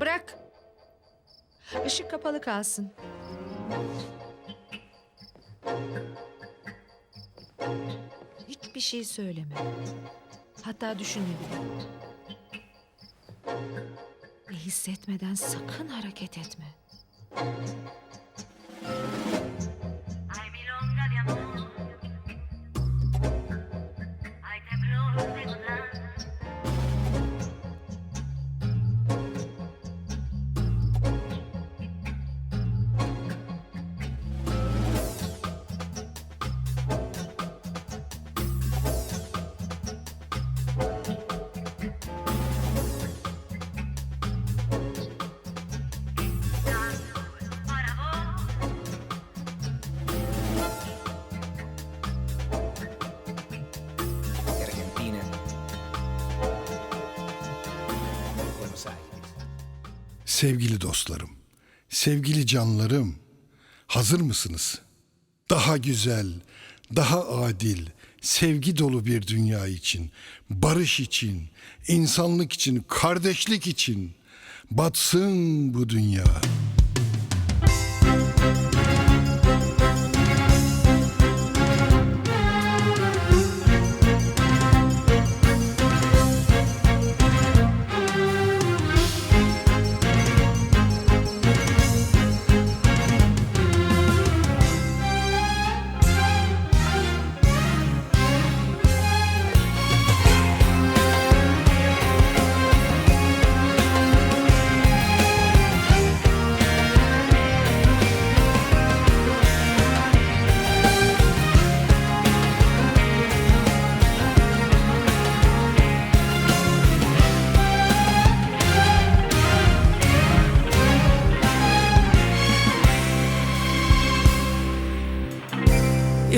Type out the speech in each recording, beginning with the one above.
Bırak. Işık kapalı kalsın. Hiçbir şey söyleme. Hatta düşünme bile. Ve hissetmeden sakın hareket etme. Sevgili dostlarım, sevgili canlarım, hazır mısınız? Daha güzel, daha adil, sevgi dolu bir dünya için, barış için, insanlık için, kardeşlik için batsın bu dünya.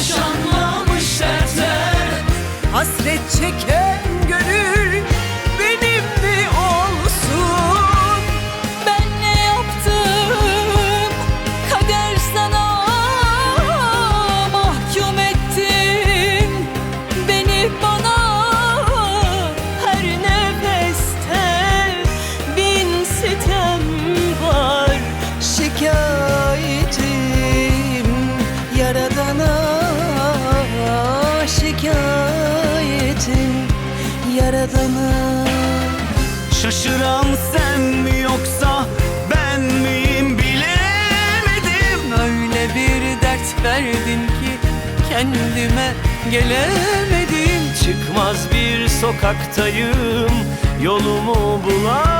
Yaşanmamış dertler. Hasret çeken Sen mi yoksa ben miyim bilemedim. Öyle bir dert verdin ki kendime gelemedim. Çıkmaz bir sokaktayım yolumu bulamadım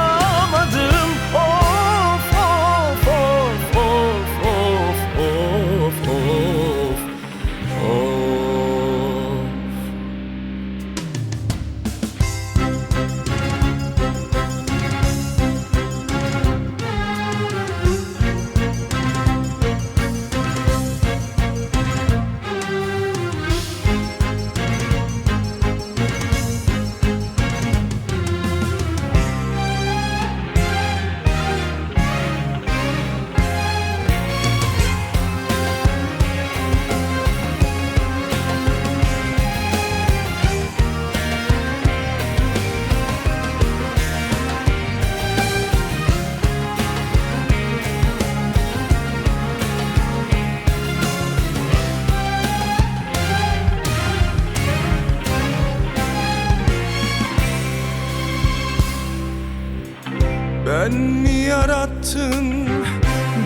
Ben mi yarattın,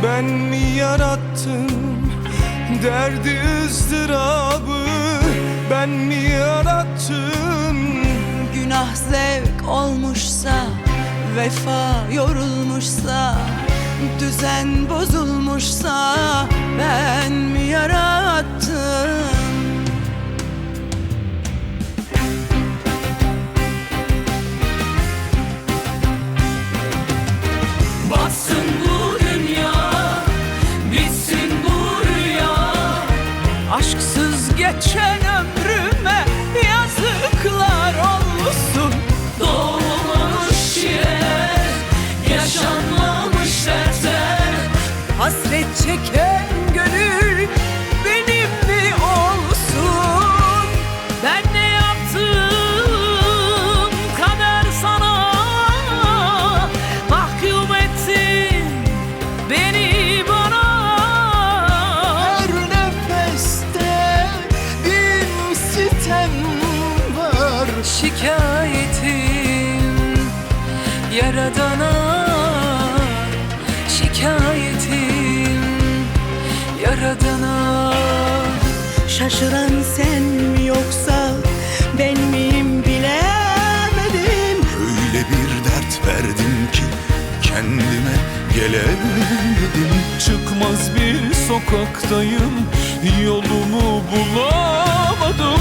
ben mi yarattım? Derdi ızdırabı ben mi yarattım? Günah zevk olmuşsa Vefa yorulmuşsa Düzen bozulmuşsa Ben mi yarattım Aşksız geçen ömrüme yazıklar olsun. Doğmamış çileler Yaşanmamış dertler Hasret çeken Yaradana Şikayetim Yaradana. Şaşıran sen mi yoksa ben miyim bilemedim. Öyle bir dert verdin ki kendime gelemedim. Çıkmaz bir sokaktayım yolumu bulamadım